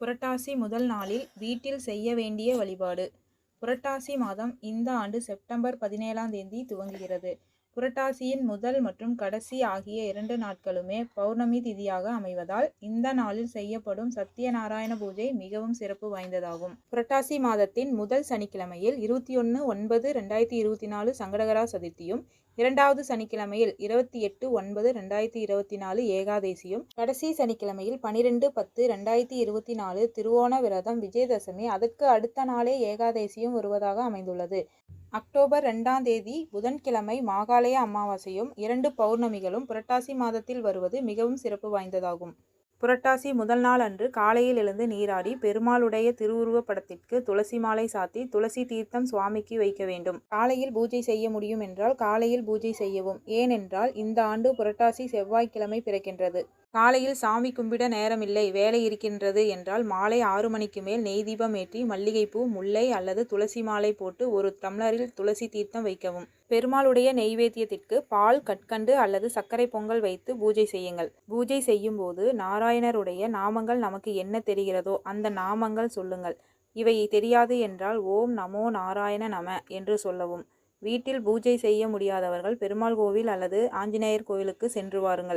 புரட்டாசி முதல் நாளில் வீட்டில் செய்ய வேண்டிய வழிபாடு. புரட்டாசி மாதம் இந்த ஆண்டு செப்டம்பர் பதினேழாம் தேதி துவங்குகிறது. புரட்டாசியின் முதல் மற்றும் கடைசி ஆகிய இரண்டு நாட்களுமே பௌர்ணமி திதியாக அமைவதால் இந்த நாளில் செய்யப்படும் சத்யநாராயண பூஜை மிகவும் சிறப்பு வாய்ந்ததாகும். புரட்டாசி மாதத்தின் முதல் சனிக்கிழமையில் இருபத்தி ஒன்று ஒன்பது ரெண்டாயிரத்தி இருபத்தி நாலு சங்கடகரா சதுர்த்தியும் இரண்டாவது சனிக்கிழமையில் இருபத்தி எட்டு ஒன்பது ரெண்டாயிரத்தி இருபத்தி நாலு ஏகாதேசியும் கடைசி சனிக்கிழமையில் பனிரெண்டு பத்து ரெண்டாயிரத்தி இருபத்தி நாலு திருவோண விரதம் விஜயதசமி அதற்கு அடுத்த நாளே ஏகாதேசியும் வருவதாக அமைந்துள்ளது. அக்டோபர் ரெண்டாம் தேதி புதன்கிழமை மாகாளய அமாவாசையும் இரண்டு பௌர்ணமிகளும் புரட்டாசி மாதத்தில் வருவது மிகவும் சிறப்பு வாய்ந்ததாகும். புரட்டாசி முதல் நாள் அன்று காலையில் எழுந்து நீராடி பெருமாளுடைய திருவுருவப் படத்திற்கு துளசி மாலை சாத்தி துளசி தீர்த்தம் சுவாமிக்கு வைக்க வேண்டும். காலையில் பூஜை செய்ய முடியும் என்றால் காலையில் பூஜை செய்யவும். ஏனென்றால் இந்த ஆண்டு புரட்டாசி செவ்வாய்க்கிழமை பிறக்கின்றது. காலையில் சாமி கும்பிட நேரமில்லை வேலை இருக்கின்றது என்றால் மாலை ஆறு மணிக்கு மேல் நெய் தீபம் ஏற்றி மல்லிகைப்பூ முல்லை அல்லது துளசி மாலை போட்டு ஒரு டம்ளரில் துளசி தீர்த்தம் வைக்கவும். பெருமாளுடைய நெய்வேத்தியத்திற்கு பால் கற்கண்டு அல்லது சர்க்கரை பொங்கல் வைத்து பூஜை செய்யுங்கள். பூஜை செய்யும் போது நாராயணருடைய நாமங்கள் நமக்கு என்ன தெரிகிறதோ அந்த நாமங்கள் சொல்லுங்கள். இவை தெரியாது என்றால் ஓம் நமோ நாராயண நம என்று சொல்லவும். வீட்டில் பூஜை செய்ய முடியாதவர்கள் பெருமாள் கோவில் அல்லது ஆஞ்சநேயர் கோவிலுக்கு சென்று வாருங்கள்.